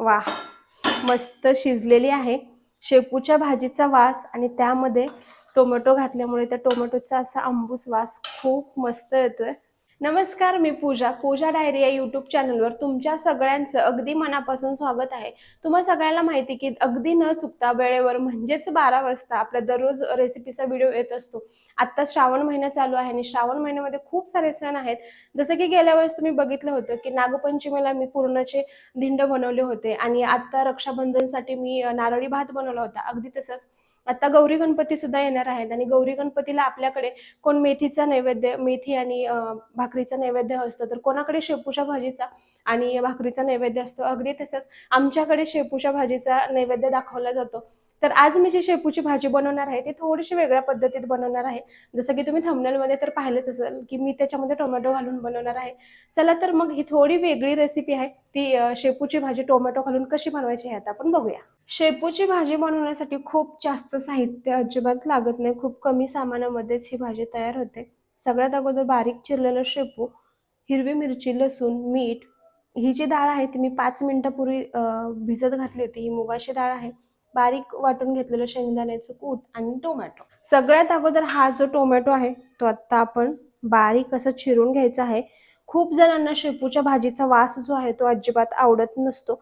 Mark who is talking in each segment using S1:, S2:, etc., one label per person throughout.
S1: वा मस्त शिजलेली आहे. शेपूच्या भाजीचा वास आणि त्यामध्ये टोमॅटो घातल्यामुळे त्या टोमॅटोचा असा आंबूस वास खूप मस्त येतोय. नमस्कार मी पूजा. पूजा डायरी या यूट्यूब चॅनलवर तुमच्या सगळ्यांचं अगदी मनापासून स्वागत आहे. तुम्हा सगळ्यांना माहिती की अगदी न चुकता वेळेवर म्हणजेच बारा वाजता आपल्या दररोज रेसिपीचा व्हिडिओ येत असतो. आत्ता श्रावण महिना चालू आहे आणि श्रावण महिन्यामध्ये खूप सारे सण आहेत. जसं की गेल्या वेळेस तुम्ही बघितलं होतं की नागपंचमीला मी पूर्णाचे धिंड बनवले होते आणि आता रक्षाबंधनसाठी मी नारळी भात बनवला होता. अगदी तसंच आता गौरी गणपती सुद्धा येणार आहेत आणि गौरी गणपतीला आपल्याकडे कोण मेथीचा नैवेद्य मेथी आणि भाकरीचा नैवेद्य असतो तर कोणाकडे शेपूच्या भाजीचा आणि भाकरीचा नैवेद्य असतो अगदी तसंच आमच्याकडे शेपूच्या भाजीचा नैवेद्य दाखवला जातो. तर आज मी जी शेपूची भाजी बनवणार आहे ती थोडीशी वेगळ्या पद्धतीत बनवणार आहे. जसं की तुम्ही थंबनेलमध्ये तर पाहिलंच असेल की मी त्याच्यामध्ये टोमॅटो घालून बनवणार आहे. चला तर मग ही थोडी वेगळी रेसिपी आहे ती शेपूची भाजी टोमॅटो घालून कशी बनवायची आहे आता आपण बघूया. शेपूची भाजी बनवण्यासाठी खूप जास्त साहित्य अजिबात लागत नाही खूप कमी सामानामध्येच ही भाजी तयार होते. सगळ्यात अगोदर बारीक चिरलेलं शेपू हिरवी मिरची लसूण मीठ ही जी डाळ आहे ती मी पाच मिनिटापूर्वी भिजत घातली होती ही मुगाची डाळ आहे. बारीक वाटून घेतलेलं शेंगदाण्याचं कूट आणि टोमॅटो. सगळ्यात अगोदर हा जो टोमॅटो आहे तो आत्ता आपण बारीक असं चिरून घ्यायचा आहे. खूप जणांना शेपूच्या भाजीचा वास जो आहे तो अजिबात आवडत नसतो.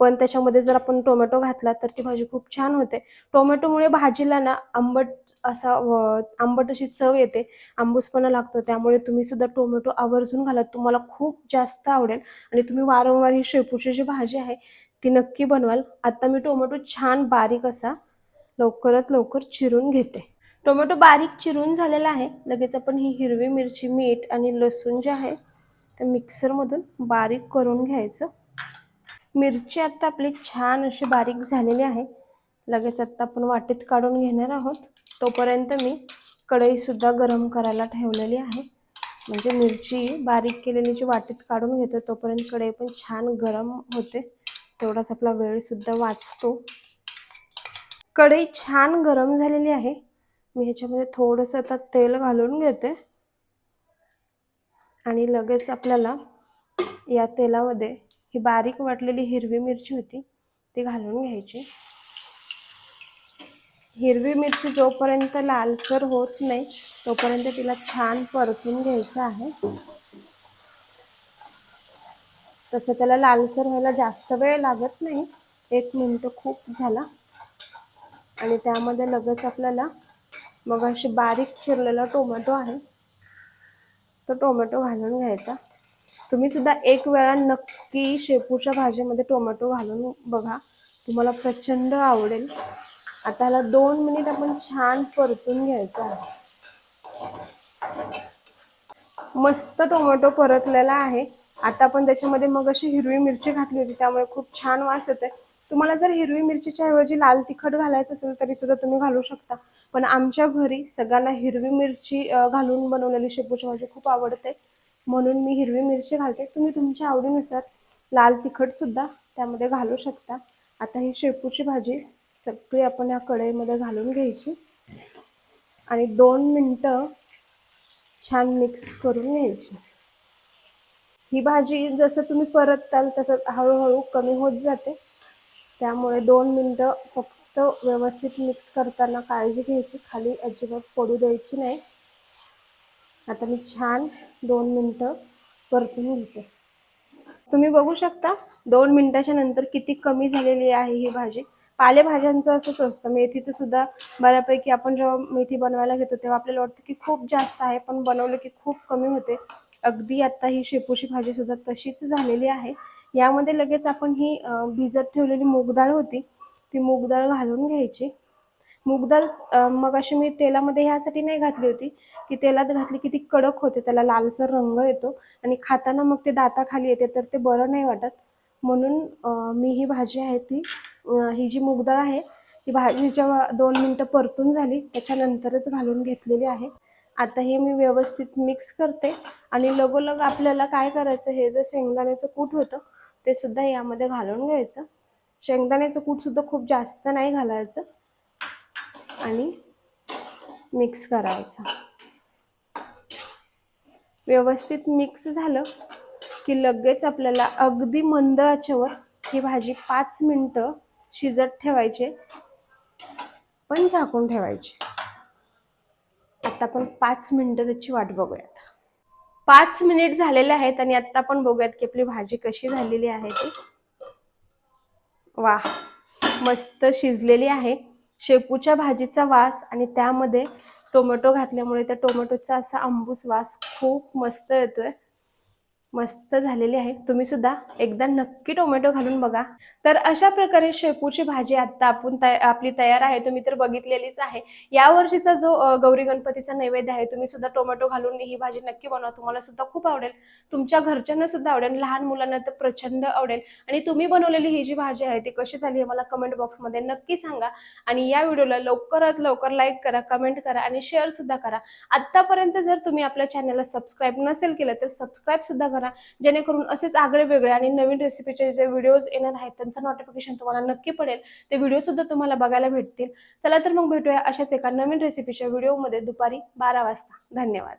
S1: पण त्याच्यामध्ये जर आपण टोमॅटो घातला तर ती भाजी खूप छान होते. टोमॅटोमुळे भाजीला ना आंबट असा व- आंबट अशी चव येते आंबूसपणा लागतो त्यामुळे तुम्ही सुद्धा टोमॅटो आवर्जून घाला तुम्हाला खूप जास्त आवडेल. आणि तुम्ही वारंवार ही शेपूची जी भाजी आहे ती नक्की बनवाल. आता मी टोमॅटो छान बारीक असा लवकरात लवकर चिरून घेते. टोमॅटो बारीक चिरून झालेला आहे. लगेच आपण ही हिरवी मिरची मीठ आणि लसूण जे आहे ते मिक्सरमधून बारीक करून घ्यायचं. मिरची आता आपली छान अशी बारीक झालेली आहे. लगेच आता आपण वाटीत काढून घेणार आहोत. तोपर्यंत मी कढईसुद्धा गरम करायला ठेवलेली आहे. म्हणजे मिरची बारीक केलेली जी वाटीत काढून घेतो तोपर्यंत कढई पण छान गरम होते. तेवढाच आपला वेळसुद्धा वाचतो. कढई छान गरम झालेली आहे. मी ह्याच्यामध्ये थोडंसं आता तेल घालून घेते. आणि लगेच आपल्याला या तेलामध्ये ही बारीक वाटलेली हिरवी मिरची होती ती घालून घ्यायची. हिरवी मिरची जोपर्यंत लालसर होत नाही तोपर्यंत तिला छान परतून घ्यायचं आहे. तसं त्याला लालसर व्हायला जास्त वेळ लागत नाही एक मिनटं खूप झाला. आणि त्यामध्ये लगेच आपल्याला मग अशी बारीक चिरलेला टोमॅटो आहे तो टोमॅटो घालून घ्यायचा. तुम्ही सुद्धा एक वेळा नक्की शेपूच्या भाजीमध्ये टोमॅटो घालून बघा. तुम्हाला प्रचंड आवडेल. आता ह्याला दोन मिनिट आपण छान परतून घ्यायचं आहे. मस्त टोमॅटो परतलेला आहे. आता आपण त्याच्यामध्ये मग अशी हिरवी मिरची घातली होती त्यामुळे खूप छान वास येते तुम्हाला जर हिरवी मिरचीच्या ऐवजी लाल तिखट घालायचं असेल तरी सुद्धा तुम्ही घालू शकता. पण आमच्या घरी सगळ्यांना हिरवी मिरची घालून बनवलेली शेपूची भाजी खूप आवडते. म्हणून मी हिरवी मिरची घालते. तुम्ही तुमच्या आवडीनुसार लाल तिखट सुद्धा त्यामध्ये घालू शकता. आता ही शेपूची भाजी सगळी आपण या कढईमध्ये घालून घ्यायची. आणि दोन मिनटं छान मिक्स करून घ्यायची. ही भाजी जसं तुम्ही परतताल तसं हळूहळू कमी होत जाते. त्यामुळे दोन मिनटं फक्त व्यवस्थित मिक्स करताना काळजी घ्यायची. खाली अजिबात पडू द्यायची नाही. आता मी छान दोन मिनटं परतून घेते तुम्ही बघू शकता दोन मिनटाच्या नंतर किती कमी झालेली आहे ही भाजी. पालेभाज्यांचं असंच असतं मेथीचं सुद्धा बऱ्यापैकी आपण जेव्हा मेथी बनवायला घेतो तेव्हा आपल्याला वाटतं की खूप जास्त आहे पण बनवलं की खूप कमी होते. अगदी आता ही शेपूची भाजी सुद्धा तशीच झालेली आहे. यामध्ये लगेच आपण ही भिजत ठेवलेली मूग डाळ होती ती मूग डाळ घालून घ्यायची. मूग मग अशी मी तेलामध्ये ह्यासाठी नाही घातली होती की तेलात घातली की ती कडक होते त्याला लालसर रंग येतो आणि खाताना मग ते दाताखाली येते तर ते बरं नाही वाटत. म्हणून मी ही भाजी आहे ती ही जी मूगदाळ आहे ही भाजी जेव्हा दोन मिनटं परतून झाली त्याच्यानंतरच घालून घेतलेली आहे. आता हे मी व्यवस्थित मिक्स करते आणि लगोलग आपल्याला काय करायचं हे जे शेंगदाण्याचं कूट होतं ते सुद्धा यामध्ये घालून घ्यायचं. शेंगदाण्याचं कूट सुद्धा खूप जास्त नाही घालायचं. आणि मिक्स करायचं. व्यवस्थित मिक्स झालं की लगेच आपल्याला अगदी मंद आचेवर ही भाजी पाच मिनटं शिजत ठेवायचे पण झाकून ठेवायचे. आता आपण पाच मिनिटं त्याची वाट बघूयात. पाच मिनिट झालेले आहेत आणि आत्ता आपण बघूयात की आपली भाजी कशी झालेली आहे ती. वा मस्त शिजलेली आहे. शेपूच्या भाजीचा वास आणि त्यामध्ये टोमॅटो घातल्यामुळे त्या टोमॅटोचा असा आंबूस वास खूप मस्त येतोय. मस्त झालेली आहे. तुम्ही सुद्धा एकदा नक्की टोमॅटो घालून बघा. तर अशा प्रकारे शेपूची भाजी आता आपण आपली तयार आहे. तुम्ही तर बघितलेलीच आहे. या वर्षीचा जो गौरी गणपतीचा नैवेद्य आहे तुम्ही सुद्धा टोमॅटो घालून ही भाजी नक्की बनवा. तुम्हाला सुद्धा खूप आवडेल. तुमच्या घरच्यांना सुद्धा आवडेल. लहान मुलांना तर प्रचंड आवडेल. आणि तुम्ही बनवलेली ही जी भाजी आहे ती कशी झाली मला कमेंट बॉक्समध्ये नक्की सांगा. आणि या व्हिडिओला लवकरात लवकर लाईक करा कमेंट करा आणि शेअर सुद्धा करा. आतापर्यंत जर तुम्ही आपल्या चॅनलला सबस्क्राईब नसेल केलं तर सबस्क्राईब सुद्धा करा. जेणेकरून असेच आगळे वेगळे आणि नवीन रेसिपीचे जे व्हिडिओज येणार आहेत त्यांचं नोटिफिकेशन तुम्हाला नक्की पडेल. ते व्हिडिओ सुद्धा तुम्हाला बघायला भेटतील. चला तर मग भेटूया अशाच एका नवीन रेसिपीच्या व्हिडिओमध्ये दुपारी बारा वाजता. धन्यवाद.